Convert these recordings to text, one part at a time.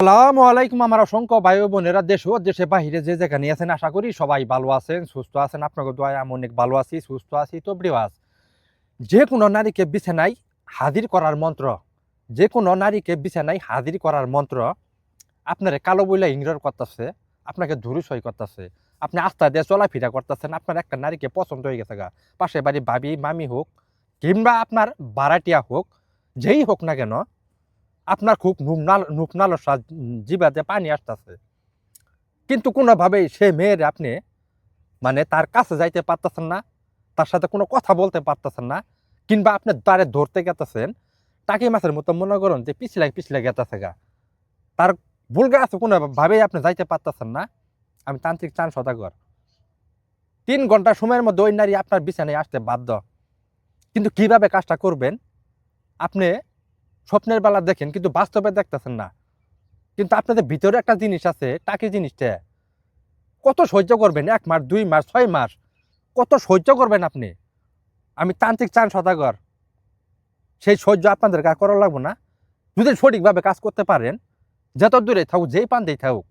আসসালামু আলাইকুম আমার অসংখ্য ভাই বোনেরা, দেশ ও দেশে বাহিরে যে যেখানে আছেন, আশা করি সবাই ভালো আছেন, সুস্থ আছেন। আপনাকে দোয়ায় আমি অনেক ভালো আছি, সুস্থ আছি। তো ব্রিওয়াজ যে কোনো নারীকে বিছানায় হাজির করার মন্ত্র, যে কোনো নারীকে বিছানায় হাজির করার মন্ত্র আপনার কালো বইলা ইংরেজ করতেছে, আপনাকে ধুরু সই করতেছে, আপনি আস্থা দিয়ে চলাফেরা করতেছেন, আপনার একটা নারীকে পছন্দ হয়ে গেছে গা। পাশে বাড়ি ভাবি, মামি হোক, কিংবা আপনার বারাটিয়া হোক যেই হোক না কেন, আপনার খুব নুকনাল নুকনালসা জিবাতে পানি আসতেছে। কিন্তু কোনোভাবেই সে মেয়ের আপনি মানে তার কাছে যাইতে পারতেছেন না, তার সাথে কোনো কথা বলতে পারতেছেন না, কিংবা আপনি দ্বারে ধরতে গেতেছেন টাকি মাছের মতো মনে করুন যে পিছলে পিছলে গেতেছে গা। তার ভুলগা আছে কোনোভাবেই আপনি যাইতে পারতেছেন না। আমি তান্ত্রিক চান সদাগর। তিন ঘণ্টা সময়ের মধ্যে ওই নারী আপনার বিছানায় আসতে বাধ্য। কিন্তু কীভাবে কাজটা করবেন? আপনি স্বপ্নের বেলা দেখেন, কিন্তু বাস্তবে দেখতেছেন না। কিন্তু আপনাদের ভিতরে একটা জিনিস আছে, টাকি জিনিসটা। কত সহ্য করবেন? এক মাস, দুই মাস, ছয় মাস? কত সহ্য করবেন আপনি? আমি তান্ত্রিক চান সদাগর। সেই সহ্য আপনাদের কাজ করা লাগবো না। যদি সঠিকভাবে কাজ করতে পারেন, যত দূরে থাকুক, যেই পান্তেই থাকুক,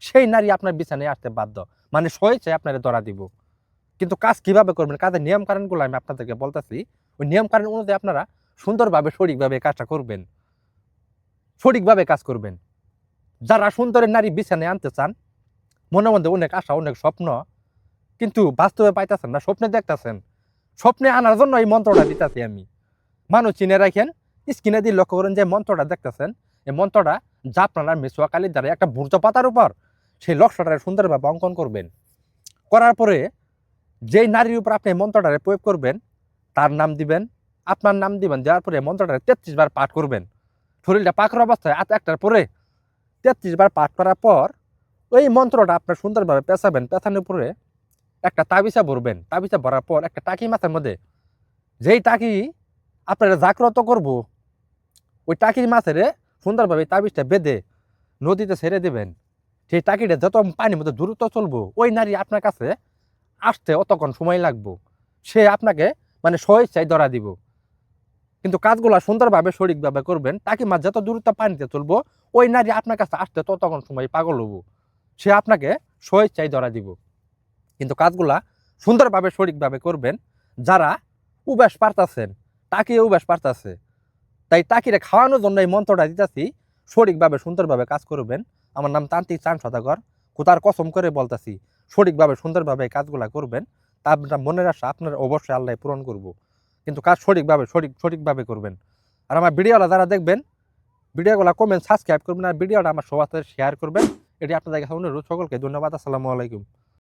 সেই নারী আপনার বিছানায় আসতে বাধ্য। মানে সহেছে আপনারা ধরা দিব। কিন্তু কাজ কীভাবে করবেন? কাজের নিয়ম কারণগুলো আমি আপনাদেরকে বলতেছি। ওই নিয়ম কারণ অনুযায়ী আপনারা সুন্দরভাবে, সঠিকভাবে কাজটা করবেন। সঠিকভাবে কাজ করবেন। যারা সুন্দরের নারী বিছানায় আনতে চান, মনে মধ্যে অনেক আশা, অনেক স্বপ্ন, কিন্তু বাস্তবে পাইতেছেন না, স্বপ্নে দেখতেছেন। স্বপ্নে আনার জন্য এই মন্ত্রটা দিতেছি আমি। মানুষ চিনে রাখেন, স্ক্রিনে দিয়ে লক্ষ্য করেন যে মন্ত্রটা দেখতেছেন, এই মন্ত্রটা জাপনার মেসোয়া কালির দ্বারা একটা ভূর্জ পাতার উপর সেই লক্ষ্যটা সুন্দরভাবে অঙ্কন করবেন। করার পরে যেই নারীর উপর আপনি এই মন্ত্রটারে প্রয়োগ করবেন, তার নাম দিবেন আপনার নাম দিবেন দেওয়ার পরে মন্ত্রটা তেত্রিশ বার পাঠ করবেন। শরীরটা পাকড় অবস্থায় আত একটার পরে তেত্রিশ বার পাঠ করার পর ওই মন্ত্রটা আপনার সুন্দরভাবে পেঁচাবেন, পেঁচানোর পরে একটা তাবিসা ভরবেন। তাবিসা ভরার পর একটা টাকি মাথার মধ্যে, যেই টাকি আপনারা জাগ্রত করব, ওই টাকির মাছের সুন্দরভাবে তাবিজটা বেঁধে নদীতে ছেড়ে দেবেন। সেই টাকিটা যত পানির মধ্যে দ্রুত চলবো, ওই নারী আপনার কাছে আসতে অতক্ষণ সময় লাগবো। সে আপনাকে মানে স্বেচ্ছায় ধরা দিব। কিন্তু কাজগুলো সুন্দরভাবে সঠিকভাবে করবেন, তাকে মাছ যত দূরত্ব পানিতে চলবো ওই নারী আপনার কাছে আসতে ততক্ষণ সময় পাগল হব। সে আপনাকে স্বেচ্ছায় ধরা দিব। কিন্তু কাজগুলা সুন্দরভাবে সঠিকভাবে করবেন, যারা উবাস পারতাছেন, তাকে উবাস পারতাছে। তাই তাকিরে খাওয়ানোর জন্য এই মন্ত্রটা দিতেছি, সঠিকভাবে সুন্দরভাবে কাজ করবেন। আমার নাম তান্ত্রিক চান সদাগর। কোথার কসম করে বলতাছি, সঠিকভাবে সুন্দরভাবে কাজগুলা করবেন। তা আপনার মনের আশা আপনার অবশ্যই আল্লাহ পূরণ করব। কিন্তু কাজ সঠিকভাবে, সঠিক, সঠিকভাবে করবেন। আর আমার ভিডিওটা যারা দেখবেন, ভিডিওগুলো কমেন্ট সাবস্ক্রাইব করবেন আর ভিডিওটা আমার সবার সাথে শেয়ার করবেন। এটি আপনাদের কাছে অনুরোধ সকলকে, ধন্যবাদ, আসসালামু আলাইকুম।